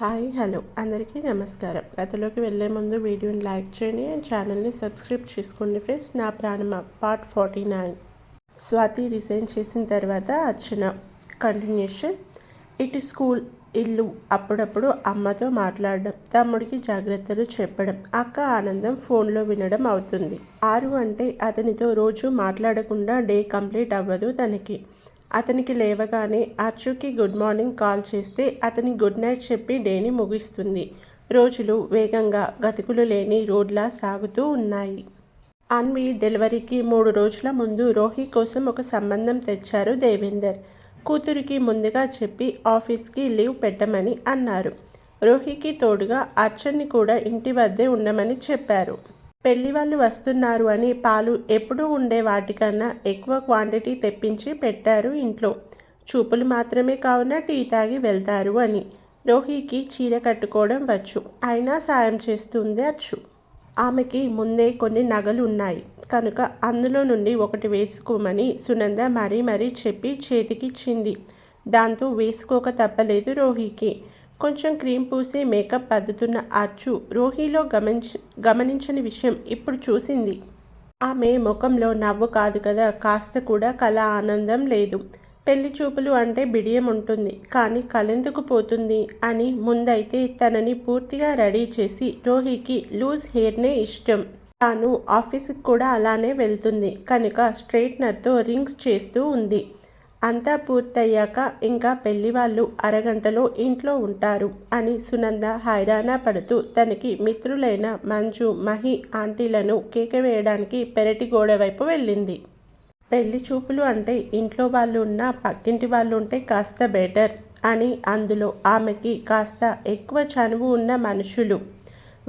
Hi hello. అందరికీ నమస్కారం. గతలోకి వెళ్ళే ముందు వీడియోని లైక్ చేయండి అండ్ ఛానల్ని సబ్స్క్రైబ్ చేసుకోండి ఫ్రెండ్స్. నా ప్రాణమ part forty nine. Swathi resign చేసిన తర్వాత అర్చన కంటిన్యూషన్. ఇటు స్కూల్ ఇల్లు అప్పుడప్పుడు అమ్మతో మాట్లాడడం తమ్ముడికి జాగ్రత్తలు చెప్పడం అక్క ఆనందం ఫోన్లో వినడం అవుతుంది. ఆరు అంటే అతనితో రోజు మాట్లాడకుండా డే కంప్లీట్ అవ్వదు తనకి. అతనికి లేవగానే అచ్చుకి గుడ్ మార్నింగ్ కాల్ చేస్తే అతని గుడ్ నైట్ చెప్పి డేని ముగిస్తుంది. రోజులు వేగంగా గతుకులు లేని రోడ్లా సాగుతూ ఉన్నాయి. అన్వి డెలివరీకి మూడు రోజుల ముందు రోహి కోసం ఒక సంబంధం తెచ్చారు దేవేందర్. కూతురికి ముందుగా చెప్పి ఆఫీస్కి లీవ్ పెట్టమని అన్నారు. రోహికి తోడుగా అర్చన్ని కూడా ఇంటి వద్దే ఉండమని చెప్పారు. పెళ్ళి వాళ్ళు వస్తున్నారు అని పాలు ఎప్పుడూ ఉండే వాటికన్నా ఎక్కువ క్వాంటిటీ తెప్పించి పెట్టారు ఇంట్లో. చూపులు మాత్రమే కావున టీ తాగి వెళ్తారు అని. రోహికి చీర కట్టుకోవడం వచ్చు. అయినా సాయం చేస్తుంది అచ్చు. ఆమెకి ముందే కొన్ని నగలు ఉన్నాయి. కనుక అందులో నుండి ఒకటి వేసుకోమని సునంద మరీ మరీ చెప్పి చేతికిచ్చింది. దాంతో వేసుకోక తప్పలేదు రోహికి కొంచెం క్రీమ్ పూసి మేకప్ అద్దుతున్న అర్జు రోహిలో గమనించ గమనించని విషయం ఇప్పుడు చూసింది. ఆమె ముఖంలో నవ్వు కాదు కదా కాస్త కూడా కళ ఆనందం లేదు. పెళ్ళి చూపులు అంటే బిడియం ఉంటుంది. కానీ కలెందుకు పోతుంది అని ముందైతే తనని పూర్తిగా రెడీ చేసి రోహికి లూజ్ హెయిర్నే ఇష్టం. తాను ఆఫీస్కి కూడా అలానే వెళ్తుంది. కనుక స్ట్రైట్నర్తో రింగ్స్ చేస్తూ ఉంది. అంతా పూర్తయ్యాక ఇంకా పెళ్ళి వాళ్ళు అరగంటలో ఇంట్లో ఉంటారు అని సునంద హైరాణ పడుతూ తనకి మిత్రులైన మంజు మహి ఆంటీలను కేక వేయడానికి పెరటి గోడ వైపు వెళ్ళింది. పెళ్ళి చూపులు అంటే ఇంట్లో వాళ్ళు ఉన్న పక్కింటి వాళ్ళు ఉంటే కాస్త బెటర్ అని అందులో ఆమెకి కాస్త ఎక్కువ చనువు ఉన్న మనుషులు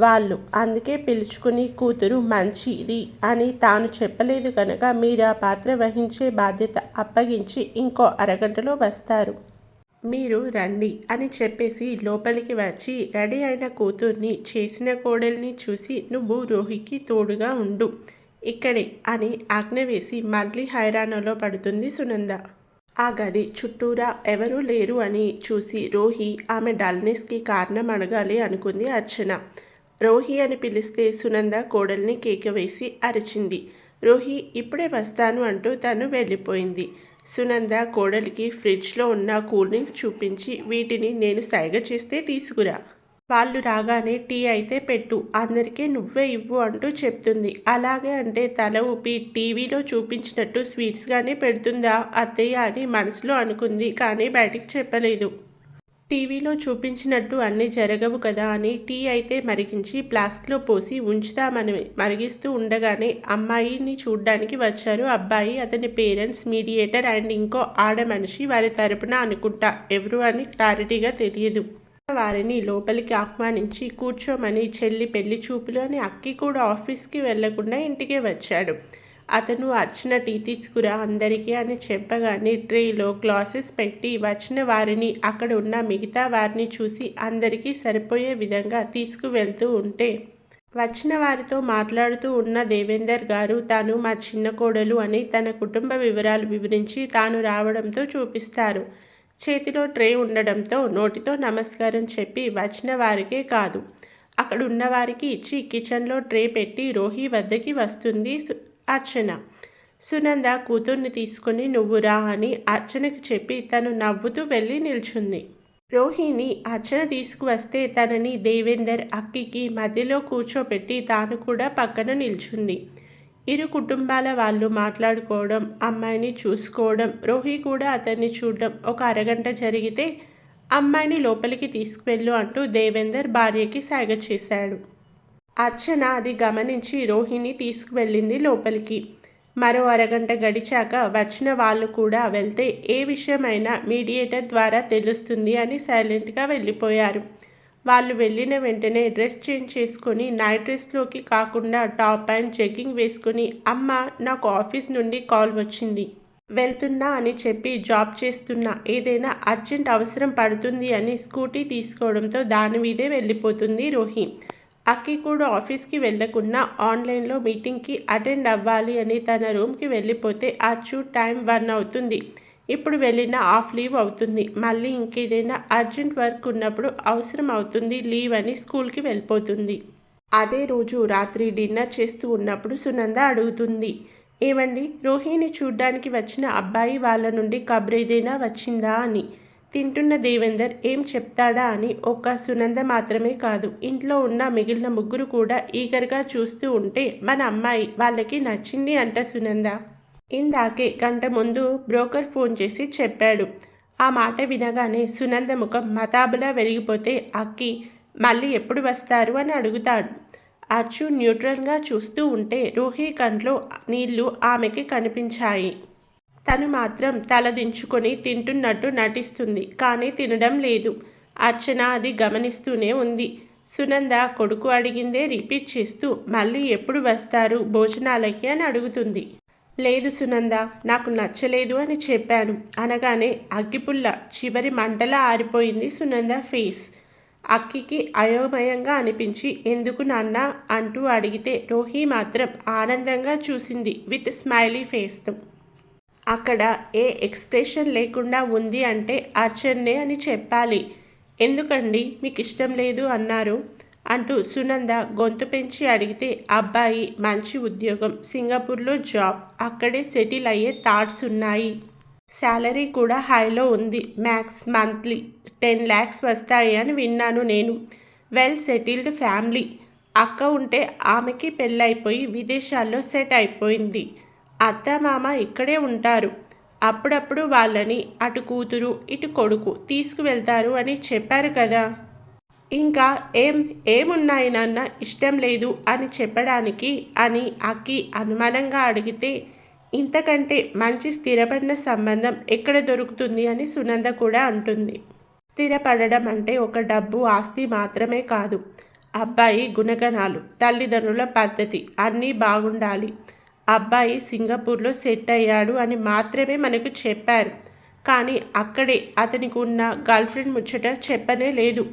వాళ్ళు. అందుకే పిలుచుకుని కూతురు మంచిది అని తాను చెప్పలేదు కనుక మీరు ఆ పాత్ర వహించే బాధ్యత అప్పగించి ఇంకో అరగంటలో వస్తారు. మీరు రండి అని చెప్పేసి లోపలికి వచ్చి రెడీ అయిన కూతుర్ని చేసిన కోడల్ని చూసి నువ్వు రోహికి తోడుగా ఉండు. ఇక్కడే అని ఆజ్ఞ వేసి మళ్ళీ హైరాణలో పడుతుంది సునంద. ఆ గది చుట్టూరా ఎవరూ లేరు అని చూసి రోహి ఆమె డల్నెస్కి కారణం అడగాలి అనుకుంది అర్చన. రోహి అని పిలిస్తే సునంద కోడల్ని కేక వేసి అరిచింది. రోహి ఇప్పుడే వస్తాను అంటూ తను వెళ్ళిపోయింది. సునంద కోడలికి ఫ్రిడ్జ్లో ఉన్న కూల్ డ్రింక్స్ చూపించి వీటిని నేను సైగ చేస్తే తీసుకురా. వాళ్ళు రాగానే టీ అయితే పెట్టు అందరికీ నువ్వే ఇవ్వు అంటూ చెప్తుంది. అలాగే అంటే తల ఊపి టీవీలో చూపించినట్టు స్వీట్స్గానే పెడుతుందా అత్తయ్య అని మనసులో అనుకుంది కానీ బయటికి చెప్పలేదు. టీవీలో చూపించినట్టు అన్నీ జరగవు కదా అని టీ అయితే మరిగించి ప్లాస్క్లో పోసి ఉంచుతామని మరిగిస్తూ ఉండగానే అమ్మాయిని చూడ్డానికి వచ్చారు. అబ్బాయి అతని పేరెంట్స్ మీడియేటర్ అండ్ ఇంకో ఆడ మనిషి వారి తరపున అనుకుంటా. ఎవరు అని క్లారిటీగా తెలియదు. వారిని లోపలికి ఆహ్వానించి కూర్చోమని చెల్లి పెళ్ళి చూపులు అని అక్కి కూడా ఆఫీస్కి వెళ్ళకుండా ఇంటికే వచ్చాడు. అతను వచ్చిన టీ తీసుకురా అందరికీ అని చెప్పగానే ట్రేలో గ్లాసెస్ పెట్టి వచ్చిన వారిని అక్కడ ఉన్న మిగతా వారిని చూసి అందరికీ సరిపోయే విధంగా తీసుకువెళ్తూ ఉంటే వచ్చిన వారితో మాట్లాడుతూ ఉన్న దేవేందర్ గారు తాను మా చిన్న కోడలు అని తన కుటుంబ వివరాలు వివరించి తాను రావడంతో చూపిస్తారు. చేతిలో ట్రే ఉండడంతో నోటితో నమస్కారం చెప్పి వచ్చిన వారికే కాదు అక్కడ ఉన్నవారికి ఇచ్చి కిచెన్లో ట్రే పెట్టి రోహి వద్దకి వస్తుంది అర్చన. సునంద కూతుర్ని తీసుకుని నువ్వు రా అని అర్చనకు చెప్పి తను నవ్వుతూ వెళ్ళి నిల్చుంది. రోహిణి అర్చన తీసుకువస్తే తనని దేవేందర్ అక్కికి మధ్యలో కూర్చోపెట్టి తాను కూడా పక్కన నిల్చుంది. ఇరు కుటుంబాల వాళ్ళు మాట్లాడుకోవడం అమ్మాయిని చూసుకోవడం రోహి కూడా అతన్ని చూడడం ఒక అరగంట జరిగితే అమ్మాయిని లోపలికి తీసుకువెళ్ళు అంటూ దేవేందర్ భార్యకి సాగ చేశాడు. అర్చన అది గమనించి రోహిణి తీసుకువెళ్ళింది లోపలికి. మరో అరగంట గడిచాక వచ్చిన వాళ్ళు కూడా వెళ్తే ఏ విషయమైనా మీడియేటర్ ద్వారా తెలుస్తుంది అని సైలెంట్గా వెళ్ళిపోయారు. వాళ్ళు వెళ్ళిన వెంటనే డ్రెస్ చేంజ్ చేసుకొని నైట్ డ్రెస్లోకి కాకుండా టాప్ అండ్ జగ్గింగ్ వేసుకుని అమ్మ నాకు ఆఫీస్ నుండి కాల్ వచ్చింది. వెళ్తున్నా అని చెప్పి జాబ్ చేస్తున్నా. ఏదైనా అర్జెంట్ అవసరం పడుతుంది అని స్కూటీ తీసుకోవడంతో దాని మీదే వెళ్ళిపోతుంది రోహి అక్కి కూడా ఆఫీస్కి వెళ్ళకుండా ఆన్లైన్లో మీటింగ్కి అటెండ్ అవ్వాలి అని తన రూమ్కి వెళ్ళిపోతే అచ్చు టైం వన్ అవుతుంది. ఇప్పుడు వెళ్ళిన ఆఫ్ లీవ్ అవుతుంది. మళ్ళీ ఇంకేదైనా అర్జెంట్ వర్క్ ఉన్నప్పుడు అవసరం అవుతుంది లీవ్ అని స్కూల్కి వెళ్ళిపోతుంది. అదే రోజు రాత్రి డిన్నర్ చేస్తూ ఉన్నప్పుడు సునంద అడుగుతుంది. ఏమండి రోహిణి చూడ్డానికి వచ్చిన అబ్బాయి వాళ్ళ నుండి కబురేదైనా వచ్చిందా అని. తింటున్న దేవేందర్ ఏం చెప్తాడా అని ఒక్క సునంద మాత్రమే కాదు. ఇంట్లో ఉన్న మిగిలిన ముగ్గురు కూడా ఈగర్గా చూస్తూ ఉంటే మన అమ్మాయి వాళ్ళకి నచ్చింది అంట సునంద. ఇందాకే గంట ముందు బ్రోకర్ ఫోన్ చేసి చెప్పాడు. ఆ మాట వినగానే సునంద ముఖం మతాబులా వెలిగిపోతే అక్కి మళ్ళీ ఎప్పుడు వస్తారు? అని అడుగుతాడు. అచ్చు న్యూట్రల్గా చూస్తూ ఉంటే రూహి కంట్లో నీళ్ళు ఆమెకి కనిపించాయి. తను మాత్రం తలదించుకొని తింటున్నట్టు నటిస్తుంది కానీ తినడం లేదు. అర్చన అది గమనిస్తూనే ఉంది. సునంద కొడుకు అడిగిందే రిపీట్ చేస్తూ మళ్ళీ ఎప్పుడు వస్తారు భోజనాలకి? అని అడుగుతుంది. లేదు సునంద నాకు నచ్చలేదు అని చెప్పాను. అనగానే అగ్గిపుల్ల చివరి మంటలా ఆరిపోయింది సునంద ఫేస్. అక్కికి అయోమయంగా అనిపించి ఎందుకు నాన్న? అంటూ అడిగితే రోహి మాత్రం ఆనందంగా చూసింది విత్ స్మైలీ ఫేస్తో. అక్కడ ఏ ఎక్స్ప్రెషన్ లేకుండా ఉంది అంటే అర్చన్నే అని చెప్పాలి. ఎందుకండి? మీకు ఇష్టం లేదు అన్నారు. అంటూ సునంద గొంతు పెంచి అడిగితే అబ్బాయి మంచి ఉద్యోగం సింగపూర్లో జాబ్ అక్కడే సెటిల్ అయ్యే థాట్స్ ఉన్నాయి. శాలరీ కూడా హైలో ఉంది. మ్యాక్స్ మంత్లీ టెన్ ల్యాక్స్ వస్తాయి అని విన్నాను నేను. Well settled family. అక్క ఉంటే ఆమెకి పెళ్ళైపోయి విదేశాల్లో సెట్ అయిపోయింది. అత్త మామ ఇక్కడే ఉంటారు. అప్పుడప్పుడు వాళ్ళని అటు కూతురు ఇటు కొడుకు తీసుకువెళ్తారు అని చెప్పారు కదా. ఇంకా ఏం ఏమున్నాయి నాన్న? ఇష్టం లేదు అని చెప్పడానికి అని అక్కి అనుమానంగా అడిగితే ఇంతకంటే మంచి స్థిరపడిన సంబంధం ఎక్కడ దొరుకుతుంది అని సునంద కూడా అంటుంది. స్థిరపడడం అంటే ఒక డబ్బు ఆస్తి మాత్రమే కాదు. అబ్బాయి గుణగణాలు తల్లిదండ్రుల పద్ధతి అన్నీ బాగుండాలి. అబ్బాయి సింగపూర్లో సెట్ అయ్యాడు అని మాత్రమే మనకు చెప్పారు. కానీ అక్కడే అతనికి ఉన్న గర్ల్ ఫ్రెండ్ ముచ్చట చెప్పనే లేదు.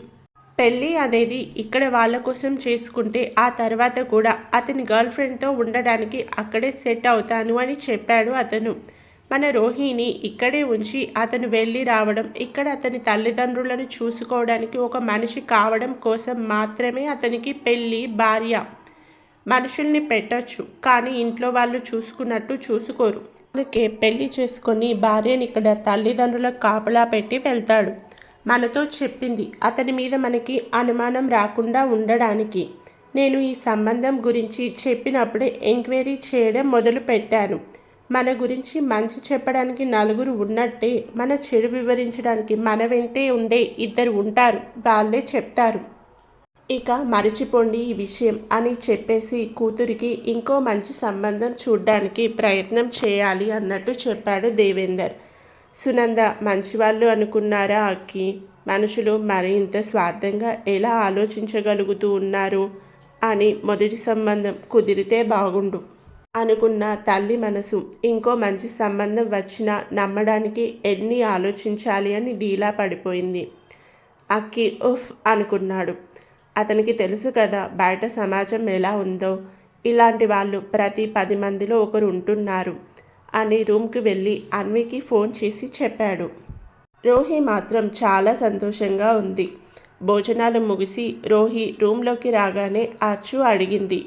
పెళ్ళి అనేది ఇక్కడ వాళ్ళ కోసం చేసుకుంటే ఆ తర్వాత కూడా అతని గర్ల్ ఫ్రెండ్తో ఉండడానికి అక్కడే సెట్ అవుతాను అని చెప్పాడు అతను. మన రోహిణి ఇక్కడే ఉంచి అతను వెళ్ళి రావడం ఇక్కడ అతని తల్లిదండ్రులను చూసుకోవడానికి ఒక మనిషి కావడం కోసం మాత్రమే అతనికి పెళ్ళి భార్య. మనుషుల్ని పెట్టచ్చు కానీ ఇంట్లో వాళ్ళు చూసుకున్నట్టు చూసుకోరు. అందుకే పెళ్ళి చేసుకొని భార్యని ఇక్కడ తల్లిదండ్రులకు కాపలా పెట్టి వెళ్తాడు. మనతో చెప్పింది అతని మీద మనకి అనుమానం రాకుండా ఉండడానికి. నేను ఈ సంబంధం గురించి చెప్పినప్పుడే ఎంక్వైరీ చేయడం మొదలు పెట్టాను. మన గురించి మంచి చెప్పడానికి నలుగురు ఉన్నట్టే మన చెడు వివరించడానికి మన వెంటే ఉండే ఇద్దరు ఉంటారు వాళ్ళే చెప్తారు. ఇక మరిచిపోండి ఈ విషయం అని చెప్పేసి కూతురికి ఇంకో మంచి సంబంధం చూడ్డానికి ప్రయత్నం చేయాలి అన్నట్టు చెప్పాడు దేవేందర్. సునంద మంచివాళ్ళు అనుకున్నారా అక్కి? మనుషులు మరింత స్వార్థంగా ఎలా ఆలోచించగలుగుతూ ఉన్నారు? అని మొదటి సంబంధం కుదిరితే బాగుండు అనుకున్న తల్లి మనసు. ఇంకో మంచి సంబంధం వచ్చినా నమ్మడానికి ఎన్ని ఆలోచించాలి అని డీలా పడిపోయింది. అక్కి ఉఫ్ అనుకున్నాడు. అతనికి తెలుసు కదా బయట సమాజం ఎలా ఉందో. ఇలాంటి వాళ్ళు ప్రతి పది మందిలో ఒకరు ఉంటున్నారు అని రూమ్కి వెళ్ళి అన్వికి ఫోన్ చేసి చెప్పాడు. రోహి మాత్రం చాలా సంతోషంగా ఉంది. భోజనాలు ముగిసి రోహి రూమ్లోకి రాగానే అర్చు అడిగింది.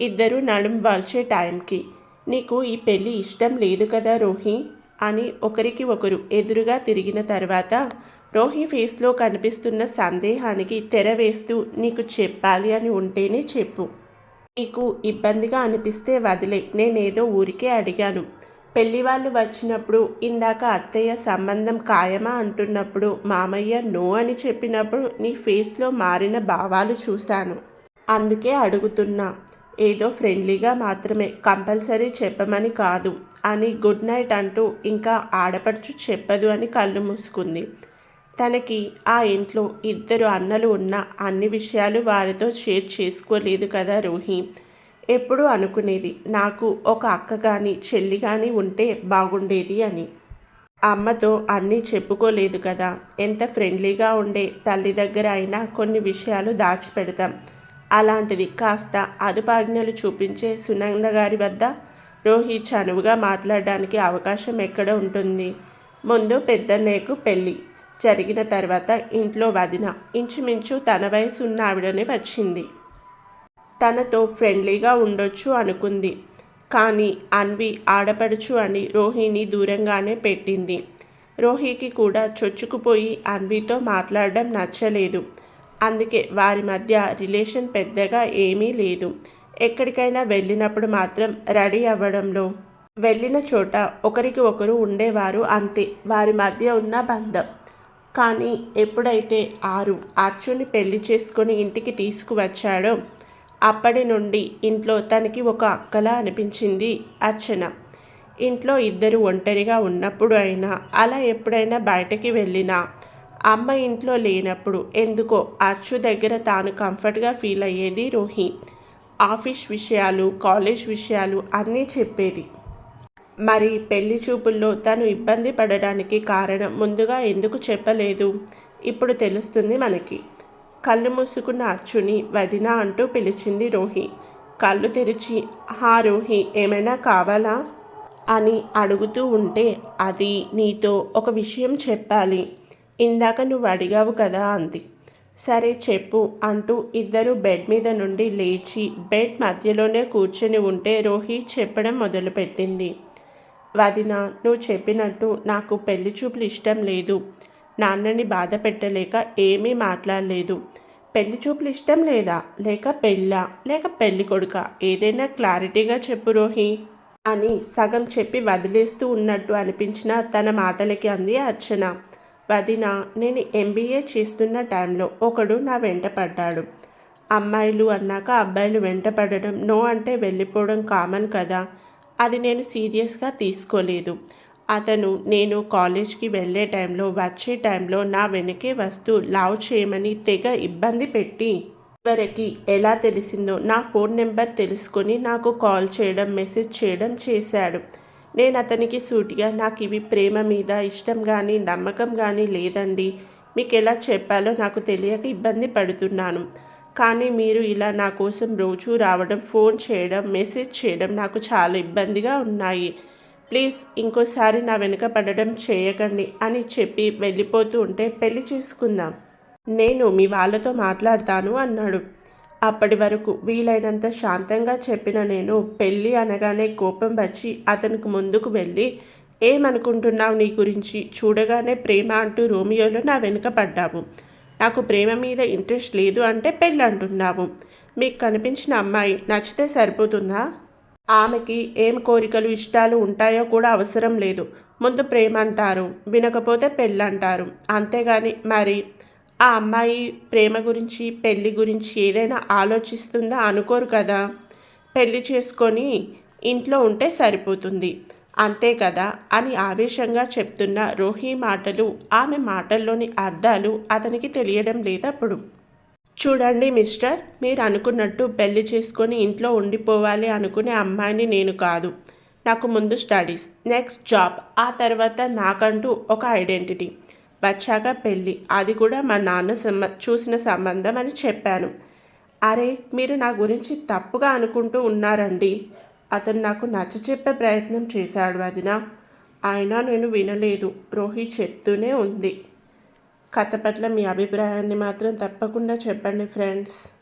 ఇద్దరు నడుం వాల్చే టైంకి నీకు ఈ పెళ్ళి ఇష్టం లేదు కదా రోహి? అని ఒకరికి ఒకరు ఎదురుగా తిరిగిన తర్వాత రోహి ఫేస్లో కనిపిస్తున్న సందేహానికి తెర వేస్తూ నీకు చెప్పాలి అని ఉంటేనే చెప్పు. నీకు ఇబ్బందిగా అనిపిస్తే వదిలే. నేనేదో ఊరికే అడిగాను. పెళ్ళి వాళ్ళు వచ్చినప్పుడు ఇందాక అత్తయ్య సంబంధం ఖాయమా అంటున్నప్పుడు మామయ్య నో అని చెప్పినప్పుడు నీ ఫేస్లో మారిన భావాలు చూశాను. అందుకే అడుగుతున్నా. ఏదో ఫ్రెండ్లీగా మాత్రమే కంపల్సరీ చెప్పమని కాదు. అని గుడ్ నైట్ అంటూ ఇంకా ఆడపడుచు చెప్పదు అని కళ్ళు మూసుకుంది. తనకి ఆ ఇంట్లో ఇద్దరు అన్నలు ఉన్న అన్ని విషయాలు వారితో షేర్ చేసుకోలేదు కదా రోహి. ఎప్పుడూ అనుకునేది నాకు ఒక అక్క కానీ చెల్లి కానీ ఉంటే బాగుండేది అని. అమ్మతో అన్నీ చెప్పుకోలేదు కదా ఎంత ఫ్రెండ్లీగా ఉండే తల్లి దగ్గర అయినా కొన్ని విషయాలు దాచిపెడతాం. అలాంటిది కాస్త అదుపాజ్ఞలు చూపించే సునంద గారి వద్ద రోహి చనువుగా మాట్లాడడానికి అవకాశం ఎక్కడ ఉంటుంది? ముందు పెద్దన్నయ్యకు పెళ్ళి. జరిగిన తర్వాత ఇంట్లో వదిన ఇంచుమించు తన వయసు ఉన్న ఆవిడనే వచ్చింది. తనతో ఫ్రెండ్లీగా ఉండొచ్చు అనుకుంది. కానీ అన్వి ఆడపడుచు అని రోహిణి దూరంగానే పెట్టింది. రోహికి కూడా చొచ్చుకుపోయి అన్వితో మాట్లాడడం నచ్చలేదు. అందుకే వారి మధ్య రిలేషన్ పెద్దగా ఏమీ లేదు. ఎక్కడికైనా వెళ్ళినప్పుడు మాత్రం రెడీ అవ్వడంలో వెళ్ళిన చోట ఒకరికి ఒకరు ఉండేవారు అంతే. వారి మధ్య ఉన్న బంధం. కానీ ఎప్పుడైతే ఆరు అర్జున్ని పెళ్ళి చేసుకొని ఇంటికి తీసుకువచ్చాడో అప్పటి నుండి ఇంట్లో తనకి ఒక అక్కలా అనిపించింది అర్చన. ఇంట్లో ఇద్దరు ఒంటరిగా ఉన్నప్పుడు అయినా అలా ఎప్పుడైనా బయటకి వెళ్ళినా అమ్మ ఇంట్లో లేనప్పుడు ఎందుకో అర్చు దగ్గర తాను కంఫర్ట్గా ఫీల్ అయ్యేది రోహి ఆఫీస్ విషయాలు కాలేజ్ విషయాలు అన్నీ చెప్పేది. మరి పెళ్ళి చూపుల్లో తను ఇబ్బంది పడడానికి కారణం ముందుగా ఎందుకు చెప్పలేదు? ఇప్పుడు తెలుస్తుంది మనకి. కళ్ళు మూసుకున్న అర్చుని వదిన అంటూ పిలిచింది రోహి. కళ్ళు తెరిచి హా రోహి ఏమైనా కావాలా? అని అడుగుతూ ఉంటే అది నీతో ఒక విషయం చెప్పాలి. ఇందాక నువ్వు అడిగావు కదా అంది. సరే చెప్పు అంటూ ఇద్దరు బెడ్ మీద నుండి లేచి బెడ్ మధ్యలోనే కూర్చొని ఉంటే రోహి చెప్పడం మొదలుపెట్టింది. వదిన నువ్వు చెప్పినట్టు నాకు పెళ్ళి చూపులు ఇష్టం లేదు. నాన్నని బాధ పెట్టలేక ఏమీ మాట్లాడలేదు. పెళ్ళి చూపులు ఇష్టం లేదా? లేక పెళ్ళా? లేక పెళ్ళి కొడుక? ఏదైనా క్లారిటీగా చెప్పు రోహి. అని సగం చెప్పి వదిలేస్తూ ఉన్నట్టు అనిపించిన తన మాటలకి అంది అర్చన. వదిన నేను ఎంబీఏ చేస్తున్న టైంలో ఒకడు నా వెంట పడ్డాడు. అమ్మాయిలు అన్నాక అబ్బాయిలు వెంట పడడం నో అంటే వెళ్ళిపోవడం కామన్ కదా. అది నేను సీరియస్గా తీసుకోలేదు. అతను నేను కాలేజ్కి వెళ్ళే టైంలో వచ్చే టైంలో నా వెనకే వస్తూ లావ్ చేయమని తెగ ఇబ్బంది పెట్టి చివరికి ఎలా తెలిసిందో నా ఫోన్ నెంబర్ తెలుసుకొని నాకు కాల్ చేయడం మెసేజ్ చేయడం చేశాడు. నేను అతనికి సూటిగా నాకు ఇవి ప్రేమ మీద ఇష్టం కానీ నమ్మకం కానీ లేదండి. మీకు ఎలా చెప్పాలో నాకు తెలియక ఇబ్బంది పడుతున్నాను. కానీ మీరు ఇలా నా కోసం రోజు రావడం ఫోన్ చేయడం మెసేజ్ చేయడం నాకు చాలా ఇబ్బందిగా ఉన్నాయి. ప్లీజ్ ఇంకోసారి నా వెనుక పడడం చేయకండి అని చెప్పి వెళ్ళిపోతూ ఉంటే పెళ్ళి చేసుకుందాం. నేను మీ వాళ్ళతో మాట్లాడతాను అన్నాడు. అప్పటి వరకు వీలైనంత శాంతంగా చెప్పిన నేను పెళ్ళి అనగానే కోపం వచ్చి అతనికి ముందుకు వెళ్ళి ఏమనుకుంటున్నావు నీ గురించి? చూడగానే ప్రేమ అంటూ రోమియోలో నా వెనుక పడ్డావు నాకు ప్రేమ మీద ఇంట్రెస్ట్ లేదు అంటే పెళ్ళి అంటున్నాము మీకు కనిపించిన అమ్మాయి నచ్చితే సరిపోతుందా? ఆమెకి ఏం కోరికలు ఇష్టాలు ఉంటాయో కూడా అవసరం లేదు. ముందు ప్రేమ అంటారు వినకపోతే పెళ్ళంటారు. అంతేగాని మరి ఆ అమ్మాయి ప్రేమ గురించి పెళ్ళి గురించి ఏదైనా ఆలోచిస్తుందా? అనుకోరు కదా. పెళ్ళి చేసుకొని ఇంట్లో ఉంటే సరిపోతుంది. అంతే కదా అని ఆవేశంగా చెప్తున్న రోహి మాటలు ఆమె మాటల్లోని అర్థాలు అతనికి తెలియడం లేదప్పుడు. చూడండి మిస్టర్ మీరు అనుకున్నట్టు పెళ్ళి చేసుకొని ఇంట్లో ఉండిపోవాలి అనుకునే అమ్మాయిని నేను కాదు. నాకు ముందు స్టడీస్ నెక్స్ట్ జాబ్ ఆ తర్వాత నాకంటూ ఒక ఐడెంటిటీ. వచ్చాక పెళ్ళి అది కూడా మా నాన్న సంబ చూసిన సంబంధం అని చెప్పాను. అరే మీరు నా గురించి తప్పుగా అనుకుంటూ ఉన్నారండి. అతను నాకు నచ్చ చెప్పే ప్రయత్నం చేశాడు వదిన. అయినా నేను వినలేదు. రోహిత్ చెప్తూనే ఉంది. కథ పట్ల మీ అభిప్రాయాన్ని మాత్రం తప్పకుండా చెప్పండి ఫ్రెండ్స్.